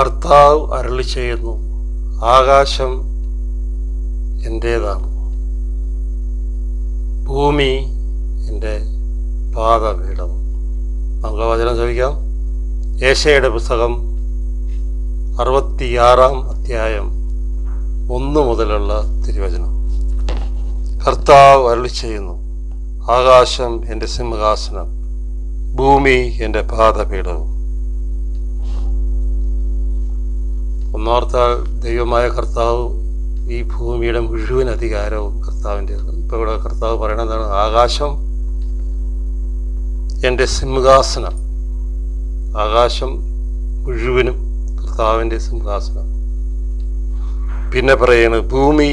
കർത്താവ് അരളി ചെയ്യുന്നു. ആകാശം എന്റേതാണ് ഭൂമി എന്റെ പാതപീഠം നമുക്ക് വചനം ചോദിക്കാം ഏശയുടെ പുസ്തകം അറുപത്തിയാറാം അധ്യായം ഒന്ന് മുതലുള്ള തിരുവചനം. കർത്താവ് അരളി ചെയ്യുന്നു. ആകാശം എന്റെ സിംഹാസനം. ഭൂമി എന്റെ പാദപീഠവും ഒന്നോർത്താൽ ദൈവമായ കർത്താവ് ഈ ഭൂമിയുടെ മുഴുവൻ അധികാരവും കർത്താവിന്റെ ഇപ്പോൾ ഇവിടെ കർത്താവ് പറയണതാണ് ആകാശം എന്റെ സിംഹാസനം. ആകാശം മുഴുവനും കർത്താവിന്റെ സിംഹാസനം. പിന്നെ പറയാണ് ഭൂമി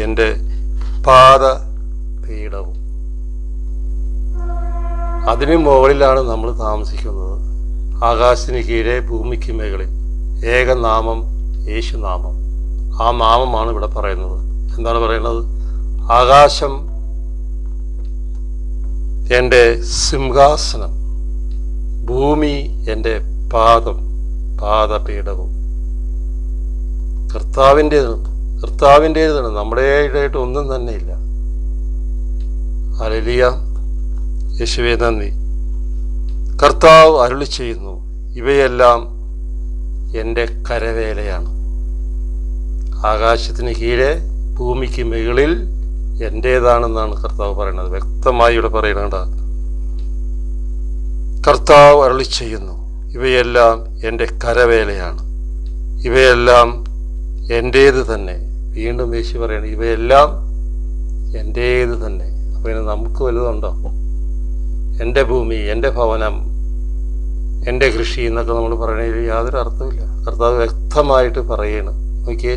എന്റെ പാത പീഠവും. അതിനു മുകളിലാണ് നമ്മൾ താമസിക്കുന്നത്. ആകാശത്തിന് കീഴെ ഭൂമിക്ക് മുകളിൽ ഏകനാമം യേശുനാമം. ആ നാമമാണ് ഇവിടെ പറയുന്നത്. എന്താണ് പറയുന്നത്? ആകാശം എന്റെ സിംഹാസനം ഭൂമി എന്റെ പാദം പാദപീഠവും. കർത്താവിന്റേതാണ് കർത്താവിന്റേതാണ് നമ്മുടെ ഇടയായിട്ട് ഒന്നും തന്നെ ഇല്ല അലലിയ യേശുവെ നന്ദി. കർത്താവ് അരുളി ചെയ്യുന്നു ഇവയെല്ലാം എന്റെ കരവേലയാണ്. ആകാശത്തിന് കീഴെ ഭൂമിക്ക് മുകളിൽ എന്റേതാണെന്നാണ് കർത്താവ് പറയുന്നത്. വ്യക്തമായി ഇവിടെ പറയുന്നുണ്ട് കർത്താവ് അരളി ചെയ്യുന്നു ഇവയെല്ലാം എന്റെ കരവേലയാണ്. ഇവയെല്ലാം എന്റേത് തന്നെ. വീണ്ടും യേശു പറയണം ഇവയെല്ലാം എന്റേത് തന്നെ. അപ്പോൾ ഇനി നമുക്ക് വലുതുണ്ടോ? എന്റെ ഭൂമി എന്റെ ഭവനം എന്റെ കൃഷി എന്നൊക്കെ നമ്മൾ പറയണതിൽ യാതൊരു അർത്ഥമില്ല കർത്താവ് വ്യക്തമായിട്ട് പറയണം. നോക്കിയേ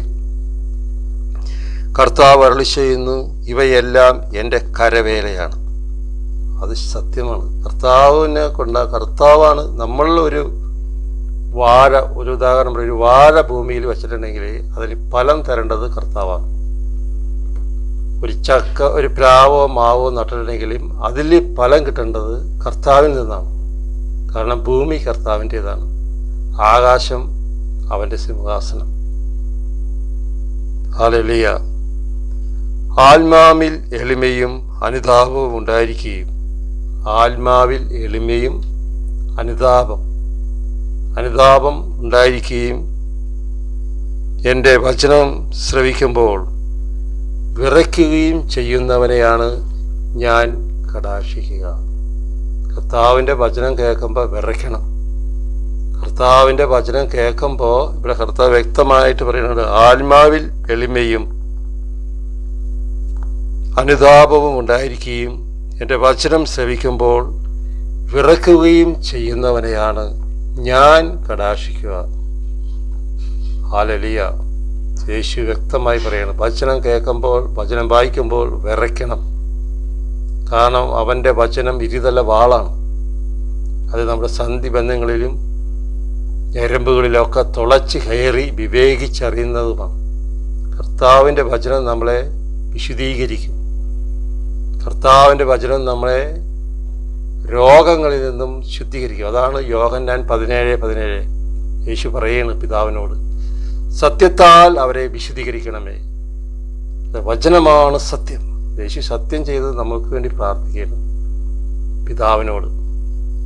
കർത്താവ് അരളി ചെയ്യുന്നു ഇവയെല്ലാം എന്റെ കരവേലയാണ്. അത് സത്യമാണ്. കർത്താവിനെ കൊണ്ട കർത്താവാണ് നമ്മൾ ഒരു വാഴ ഒരു ഉദാഹരണം പറയും ഒരു വാഴ ഭൂമിയിൽ വെച്ചിട്ടുണ്ടെങ്കിൽ അതിന് ഫലം തരേണ്ടത് കർത്താവാണ്. ഒരു ചക്ക ഒരു പ്ലാവോ മാവോ നട്ടിട്ടുണ്ടെങ്കിലും അതിൽ ഫലം കിട്ടേണ്ടത് കർത്താവിൽ നിന്നാണ്. കാരണം ഭൂമി കർത്താവിന്റേതാണ്. ആകാശം അവന്റെ സിംഹാസനം. ഹാലലിയ ആത്മാവിൽ എളിമയും അനുതാപവും ഉണ്ടായിരിക്കുകയും ആത്മാവിൽ എളിമയും അനുതാപം അനുതാപം ഉണ്ടായിരിക്കുകയും എന്റെ വചനം ശ്രവിക്കുമ്പോൾ വിറയ്ക്കുകയും ചെയ്യുന്നവനെയാണ് ഞാൻ കടാക്ഷിക്കുക. കർത്താവിന്റെ വചനം കേൾക്കുമ്പോൾ വിറയ്ക്കണം. കർത്താവിന്റെ വചനം കേൾക്കുമ്പോൾ ഇവിടെ കർത്താവ് വ്യക്തമായിട്ട് പറയുന്നത് ആത്മാവിൽ എളിമയും അനുതാപവും ഉണ്ടായിരിക്കുകയും എന്റെ വചനം ശ്രവിക്കുമ്പോൾ വിറക്കുകയും ചെയ്യുന്നവനെയാണ് ഞാൻ കടാക്ഷിക്കുക. ആലലിയ യേശു വ്യക്തമായി പറയണം വചനം കേൾക്കുമ്പോൾ വചനം വായിക്കുമ്പോൾ വിറയ്ക്കണം. കാരണം അവന്റെ വചനം ഇരുതല വാളാണ്. അത് നമ്മുടെ സന്ധി ബന്ധങ്ങളിലും ഞരമ്പുകളിലൊക്കെ തുളച്ച് കയറി വിവേകിച്ചറിയുന്നതുമാണ്. കർത്താവിന്റെ വചനം നമ്മളെ വിശുദ്ധീകരിക്കും. കർത്താവിന്റെ വചനം നമ്മളെ രോഗങ്ങളിൽ നിന്നും ശുദ്ധീകരിക്കും. അതാണ് യോഗൻ ഞാൻ പതിനേഴ് പതിനേഴ്. യേശു പറയുന്നു പിതാവിനോട് സത്യത്താൽ അവരെ വിശുദ്ധീകരിക്കണമേ. വചനമാണ് സത്യം. യേശു സത്യം ചെയ്ത് നമുക്ക് വേണ്ടി പ്രാർത്ഥിക്കണം പിതാവിനോട്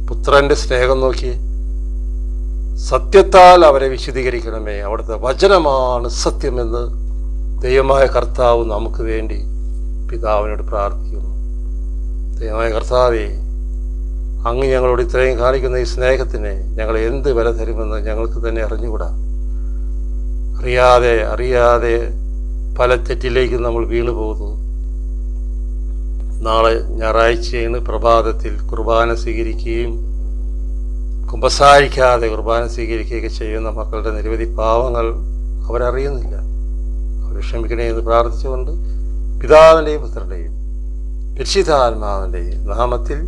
പുത്രന്റെ സ്നേഹം നോക്കി സത്യത്താൽ അവരെ വിശുദ്ധീകരിക്കണമേ. അവിടുത്തെ വചനമാണ് സത്യമെന്ന് ദൈവമായ കർത്താവ് നമുക്ക് വേണ്ടി പിതാവിനോട് പ്രാർത്ഥിക്കുന്നു. ദൈവമായ കർത്താവെ അങ്ങ് ഞങ്ങളോട് ഇത്രയും കാണിക്കുന്ന ഈ സ്നേഹത്തിന് ഞങ്ങൾ എന്ത് വില തരുമെന്ന് ഞങ്ങൾക്ക് തന്നെ അറിഞ്ഞുകൂടാ. അറിയാതെ അറിയാതെ പല തെറ്റിലേക്ക് നമ്മൾ വീണു പോകുന്നു. നാളെ ഞായറാഴ്ചയാണ് പ്രഭാതത്തിൽ കുർബാന സ്വീകരിക്കുകയും കുമ്പസാരിക്കാതെ കുർബാന സ്വീകരിക്കുകയൊക്കെ ചെയ്യുന്ന മക്കളുടെ നിരവധി പാവങ്ങൾ അവരറിയുന്നില്ല. അവർ ക്ഷമിക്കണേ എന്ന് പ്രാർത്ഥിച്ചുകൊണ്ട് പിതാവിന്റെയും പുത്രന്റെയും പരിശുദ്ധാത്മാവിന്റെയും നാമത്തിൽ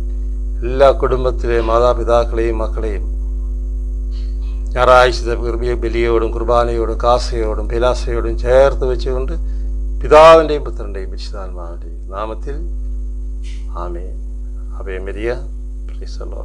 എല്ലാ കുടുംബത്തിലെ മാതാപിതാക്കളെയും മക്കളെയും കുർബിയ ബലിയോടും കുർബാനയോടും കാസയോടും പിലാസയോടും ചേർത്ത് വെച്ചുകൊണ്ട് പിതാവിന്റെയും പുത്രന്റെയും രക്ഷിതാത്മാവിന്റെയും നാമത്തിൽ ആമേ അഭയം വരിക പ്രീസലോ